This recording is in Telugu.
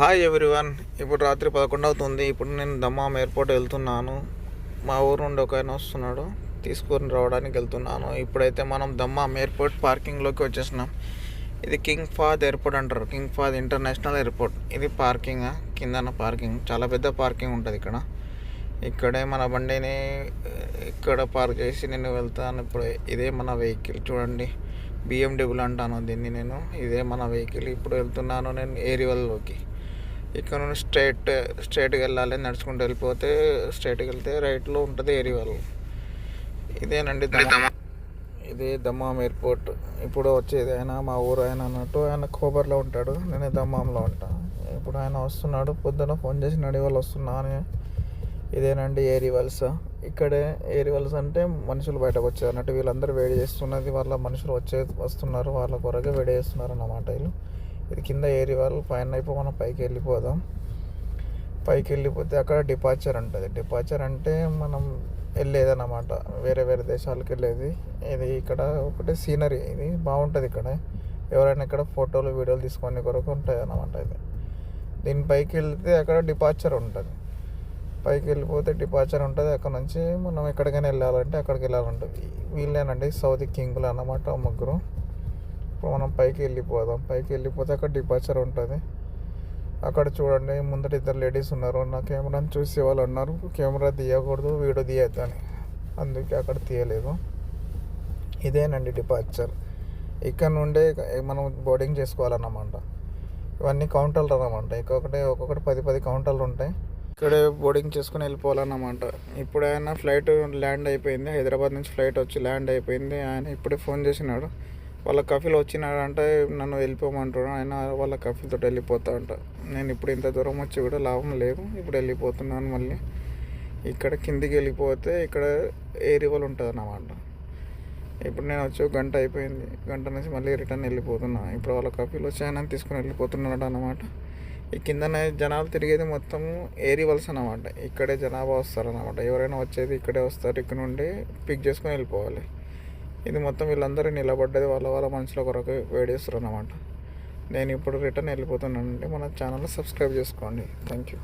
హాయ్ ఎవ్రీవన్ ఇప్పుడు రాత్రి పదకొండు అవుతుంది. ఇప్పుడు నేను దమ్మాం ఎయిర్పోర్ట్ వెళ్తున్నాను. మా ఊరు నుండి ఒక ఆయన వస్తున్నాడు. తీసుకొని రావడానికి వెళ్తున్నాను. ఇప్పుడైతే మనం దమ్మాం ఎయిర్పోర్ట్ పార్కింగ్లోకి వచ్చేసినాం. ఇది కింగ్ ఫాద్ ఎయిర్పోర్ట్ అంటారు. కింగ్ ఫాద్ ఇంటర్నేషనల్ ఎయిర్పోర్ట్ ఇది పార్కింగ్ కిందన పార్కింగ్ చాలా పెద్ద పార్కింగ్ ఉంటుంది ఇక్కడ. ఇక్కడే మన బండిని ఇక్కడ పార్క్ చేసి నేను వెళ్తాను. ఇప్పుడు ఇదే మన వెహికల్ చూడండి. బిఎండబ్ల్యూ అంటాను దీన్ని నేను. ఇదే మన వెహికల్ ఇప్పుడు వెళ్తున్నాను నేను ఏరివల్లోకి ఇక్కడ నుండి స్ట్రైట్ స్ట్రైట్గా వెళ్ళాలి నడుచుకుంటూ వెళ్ళిపోతే స్ట్రైట్గా వెళ్తే రైట్లో ఉంటుంది ఏరివల్. ఇదేనండి దమ్మా ఇది దమ్మాం ఎయిర్పోర్ట్. ఇప్పుడు వచ్చేది ఆయన మా ఊరు ఆయన అన్నట్టు ఆయన కోబర్లో ఉంటాడు నేను దమ్మాంలో ఉంటాను ఇప్పుడు ఆయన వస్తున్నాడు పొద్దున ఫోన్ చేసినాడు ఇవాళ వస్తున్నా అని. ఇదేనండి ఏరివల్స్. ఇక్కడే ఏరివల్స్ అంటే మనుషులు బయటకు వచ్చారు అన్నట్టు వీళ్ళందరూ వేడి చేస్తున్నది వాళ్ళ మనుషులు వచ్చే వస్తున్నారు వాళ్ళ కొరగా వేడి చేస్తున్నారు అన్నమాట వీళ్ళు. ఇది కింద ఏరివల్ పైన ఇప్పుడు మనం పైకి వెళ్ళిపోదాం. పైకి వెళ్ళిపోతే అక్కడ డిపార్చర్ ఉంటుంది డిపార్చర్ అంటే మనం వెళ్ళేది అన్నమాట వేరే వేరే దేశాలకు వెళ్ళేది. ఇది ఇక్కడ ఒకటి సీనరీ ఇది బాగుంటుంది ఇక్కడ. ఎవరైనా ఇక్కడ ఫోటోలు వీడియోలు తీసుకొని కొరకు ఉంటాయి అన్నమాట ఇది. దీని పైకి వెళ్తే అక్కడ డిపార్చర్ ఉంటుంది. పైకి వెళ్ళిపోతే డిపార్చర్ ఉంటుంది. అక్కడ నుంచి మనం ఎక్కడికైనా వెళ్ళాలంటే అక్కడికి వెళ్ళాలంటుంది. వీళ్ళేనండి సౌదీ కింగులు అన్నమాట ముగ్గురు. ఇప్పుడు మనం పైకి వెళ్ళిపోదాం. పైకి వెళ్ళిపోతే అక్కడ డిపార్చర్ ఉంటుంది. అక్కడ చూడండి ముందట ఇద్దరు లేడీస్ ఉన్నారు. నా కెమెరాని చూసే వాళ్ళు అన్నారు కెమెరా తీయకూడదు వీడియో తీయద్దు అని అందుకే అక్కడ తీయలేదు. ఇదేనండి డిపార్చర్ ఇక్కడ నుండే మనం బోర్డింగ్ చేసుకోవాలన్నమాట. ఇవన్నీ కౌంటర్లు అనమాట ఒక్కొక్కటి ఒక్కొక్కటి పది పది కౌంటర్లు ఉంటాయి. ఇక్కడే బోర్డింగ్ చేసుకుని వెళ్ళిపోవాలన్నమాట. ఇప్పుడైనా ఫ్లైట్ ల్యాండ్ అయిపోయింది. హైదరాబాద్ నుంచి ఫ్లైట్ వచ్చి ల్యాండ్ అయిపోయింది. ఆయన ఇప్పుడే ఫోన్ చేసినాడు. వాళ్ళ కఫీలు వచ్చినాడంటే నన్ను వెళ్ళిపోమంటాడు. ఆయన వాళ్ళ కఫీలతో వెళ్ళిపోతా అంట. నేను ఇప్పుడు ఇంత దూరం వచ్చి కూడా లాభం లేదు. ఇప్పుడు వెళ్ళిపోతున్నాను మళ్ళీ. ఇక్కడ కిందికి వెళ్ళిపోతే ఇక్కడ ఏరివల్ ఉంటుంది అన్నమాట ఇప్పుడు నేను వచ్చి గంట అయిపోయింది. గంట నుంచి మళ్ళీ రిటర్న్ వెళ్ళిపోతున్నా. ఇప్పుడు వాళ్ళ కఫీలు వచ్చి ఆయన తీసుకుని వెళ్ళిపోతున్నాడు అన్నమాట. ఈ కిందనే జనాలు తిరిగేది మొత్తం ఏరివల్స్ అన్నమాట. ఇక్కడే జనాభా వస్తారు ఎవరైనా వచ్చేది ఇక్కడే వస్తారు. ఇక్కడ నుండి పిక్ చేసుకొని వెళ్ళిపోవాలి. ఇది మొత్తం వీళ్ళందరూ నిలబడ్డది వాళ్ళ వాళ్ళ మనుషుల కొరకు వేడేస్తారు అన్నమాట. నేను ఇప్పుడు రిటర్న్ వెళ్ళిపోతున్నానండి. మన ఛానల్ సబ్స్క్రైబ్ చేసుకోండి. Thank you